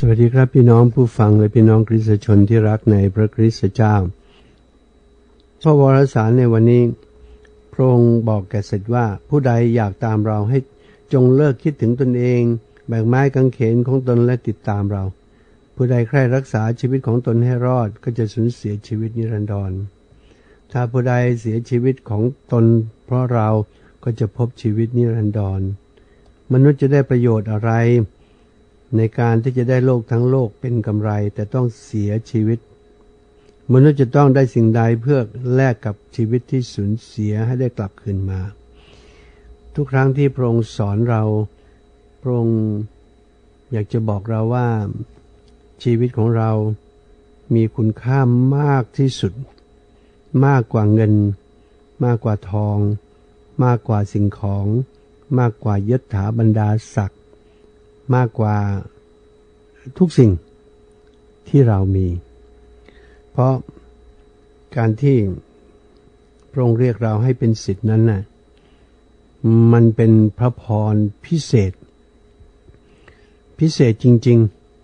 สวัสดีครับพี่น้องผู้ฟังและพี่น้องคริสตชนที่รักในพระคริสตเจ้า พระวรสารในวันนี้พระองค์บอกแก่เสร็จว่าผู้ใดอยากตามเราให้จงเลิกคิดถึงตนเอง แบกไม้กางเขนของตนและติดตามเรา ผู้ใดใคร่รักษาชีวิตของตนให้รอดก็จะสูญเสียชีวิตนิรันดร ถ้าผู้ใดเสียชีวิตของตน เพราะเราก็จะพบชีวิตนิรันดร มนุษย์จะได้ประโยชน์อะไร ในการที่จะได้โลกทั้งโลกเป็นกำไร แต่ต้องเสียชีวิต มนุษย์จะต้องได้สิ่งใดเพื่อแลกกับชีวิตที่สูญเสียให้ได้กลับคืนมา ทุกครั้งที่พระองค์สอนเราพระองค์อยากจะบอกเราว่าชีวิตของเรามีคุณค่ามากที่สุด มากกว่าเงิน มากกว่าทอง มากกว่าสิ่งของ มากกว่ายศถาบรรดาศักดิ์ มากกว่าทุกสิ่งที่เรามี เพราะการที่พระองค์เรียกเราให้เป็นสิทธินั้นน่ะมันเป็นพระพรพิเศษ พิเศษจริง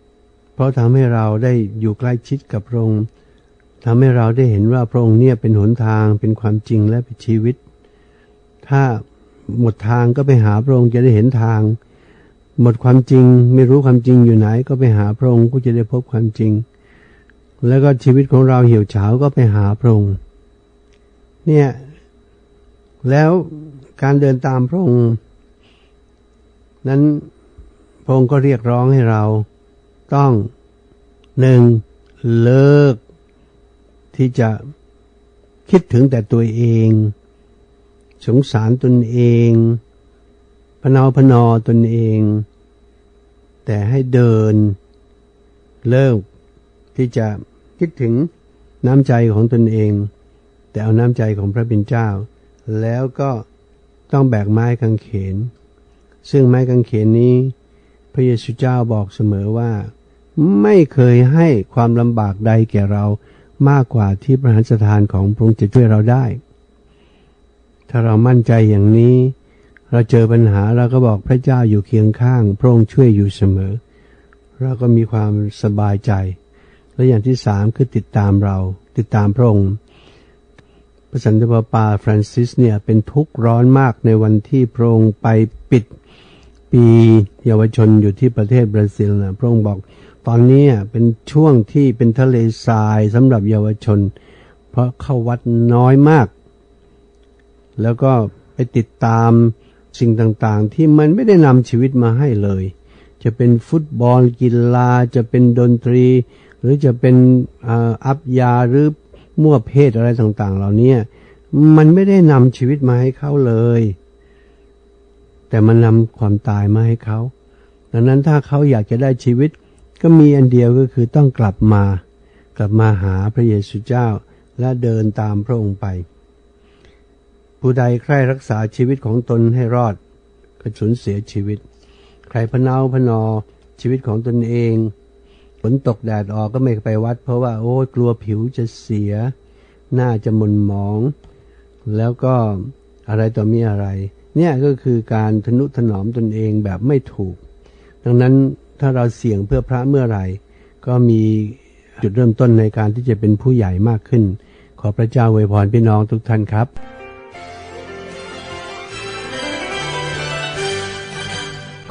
ๆ เพราะทำให้เราได้อยู่ใกล้ชิดกับพระองค์ทำให้เราได้เห็นว่าพระองค์เนี่ยเป็นหนทางเป็นความจริงและเป็นชีวิต ถ้าหมดทางก็ไปหาพระองค์จะได้เห็นทาง หมดความจริงไม่รู้ความจริงอยู่ไหนก็ไปหาพระองค์ก็จะได้พบความจริง แล้วก็ชีวิตของเราเหี่ยวเฉาก็ไปหาพระองค์เนี่ยแล้วการเดินตามพระองค์ นั้นพระองค์ก็เรียกร้องให้เราต้องหนึ่งเลิก ที่จะคิดถึงแต่ตัวเอง สงสารตนเอง พนาพนอตนเอง แต่ให้เดิน เลิกที่จะคิดถึงน้ำใจของตนเอง แต่เอาน้ำใจของพระบิดเจ้า แล้วก็ต้องแบกไม้กางเขน ซึ่งไม้กางเขนนี้ พระเยซูเจ้าบอกเสมอว่า ไม่เคยให้ความลำบากใดแก่เรามากกว่าที่พระหฤสถานของพระองค์จะช่วยเราได้ ถ้าเรามั่นใจอย่างนี้ เราเจอปัญหาเราก็บอกพระเจ้าอยู่เคียงข้าง พระองค์ช่วยอยู่เสมอ เราก็มีความสบายใจ และอย่างที่สามคือติดตามเรา ติดตามพระองค์พระสันตะปาปาฟรานซิสเนี่ยเป็นทุกข์ร้อนมากในวันที่พระองค์ไปปิดปีเยาวชนอยู่ที่ประเทศบราซิลนะพระองค์บอกตอนนี้เป็นช่วงที่เป็นทะเลทรายสำหรับเยาวชน เพราะเข้าวัดน้อยมาก แล้วก็ไปติดตาม สิ่งต่างๆ ที่มันไม่ได้นำชีวิตมาให้เลย จะเป็นฟุตบอลกีฬาจะเป็นดนตรี หรือจะเป็นอัพยาหรือมั่วเพศอะไรต่างๆ เหล่านี้มันไม่ได้นำชีวิตมาให้เขาเลย แต่มันนำความตายมาให้เขาดังนั้นถ้าเขาอยากจะได้ชีวิต ก็มีอันเดียวก็คือต้องกลับมา กลับมาหาพระเยซูเจ้าและเดินตามพระองค์ไป ผู้ใดใคร่รักษาชีวิตของตนให้รอด ก็สูญเสียชีวิต ใครพนาพนอชีวิตของตนเองฝนตกแดดออกก็ไม่ไปวัด เพราะว่าโอ้กลัวผิวจะเสีย หน้าจะมุนหมอง แล้วก็อะไรต่อมีอะไร เนี่ยก็คือการทนุถนอมตนเองแบบไม่ถูก ดังนั้นถ้าเราเสี่ยงเพื่อพระเมื่อไหร่ ก็มีจุดเริ่มต้นในการที่จะเป็นผู้ใหญ่มากขึ้น ขอพระเจ้าอวยพรพี่น้องทุกท่านครับ